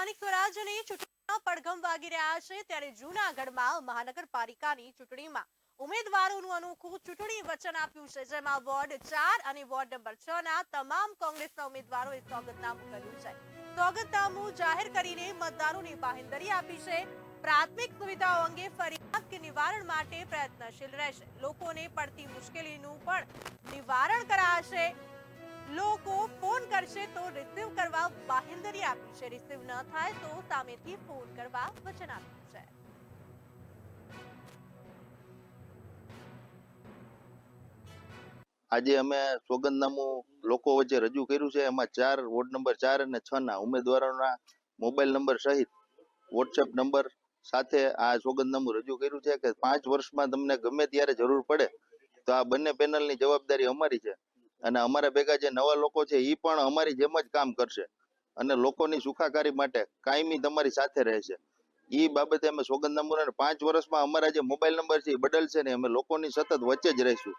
સ્થાનિક સ્વરાજ્યની ચૂંટણીમાં પડઘમ વાગી રહ્યા છે. ત્યારે જૂનાગઢમાં મહાનગરપાલિકાની ચૂંટણીમાં ઉમેદવારોનું અનોખું ચૂંટણી વચન આપ્યું છે, જેમાં વોર્ડ ચાર અને વોર્ડ નંબર છ ના તમામ કોંગ્રેસના ઉમેદવારોએ સ્વાગતનામું કર્યું છે. સ્વાગતનામું જાહેર કરીને મતદારોને બાહેંધરી આપી છે. પ્રાથમિક સુવિધાઓ અંગે ફરિયાદ કે નિવારણ માટે પ્રયત્નશીલ રહેશે. લોકોને પડતી મુશ્કેલીનું પણ નિવારણ કરાશે. લોકો ફોન કરશે તો રિસીવ કરવા બાહેંધરી આપી છે. રિસીવ ન થાય તો સામેથી ફોન કરવા વચન આપ્યું છે. આજે અમે સોગંદનામું લોકો વચ્ચે રજૂ કર્યું છે. એમાં ચાર વોર્ડ નંબર ચાર અને છ ના ઉમેદવારોના મોબાઈલ નંબર સહિત વોટ્સએપ નંબર સાથે આ સોગંદનામું રજૂ કર્યું છે કે પાંચ વર્ષમાં તમને ગમે ત્યારે જરૂર પડે તો આ બંને પેનલની જવાબદારી અમારી છે. અને અમારા ભેગા જે નવા લોકો છે એ પણ અમારી જેમ જ કામ કરશે. અને લોકોની સુખાકારી માટે કાયમી તમારી સાથે રહેશે. એ બાબતે અમે સોગંદ અને પાંચ વર્ષમાં અમારા જે મોબાઈલ નંબર છે એ બદલશે ને અમે લોકોની સતત વચ્ચે જ રહીશું.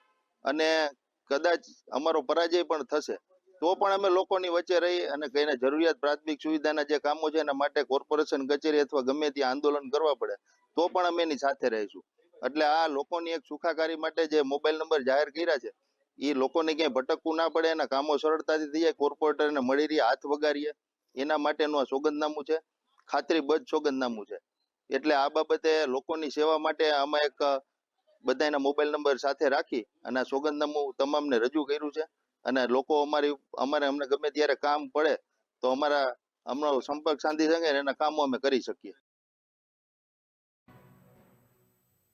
અને કદાચ અમારો પરાજય પણ થશે. તો પણ અમે લોકોની વચ્ચે રહી અને કઈને જરૂરિયાત, પ્રાથમિક સુવિધાના જે કામો છે, એના માટે કોર્પોરેશન, કચેરી અથવા ગમે ત્યાં આંદોલન કરવા પડે, તો પણ અમે એની સાથે રહીશું. એટલે આ લોકોની એક સુખાકારી માટે જે મોબાઈલ નંબર જાહેર કર્યા છે એ લોકોને ક્યાંય ભટકવું ના પડે, એના કામો સરળતાથી થઈ જાય કોર્પોરેટરને મળી રહી, હાથ વગાડીએ. એના માટેનું આ સોગંદનામું છે ખાતરીબદ્ધ સોગંદનામું છે. એટલે આ બાબતે લોકોની સેવા માટે આમાં એક બધાના મોબાઈલ નંબર સાથે રાખી અને આ સોગંદનામું તમામને રજૂ કર્યું છે. અને લોકો અમારી, અમારે અમને ગમે ત્યારે કામ પડે, તો અમારા, અમારો સંપર્ક સાંધી શકે એના કામો અમે કરી શકીએ.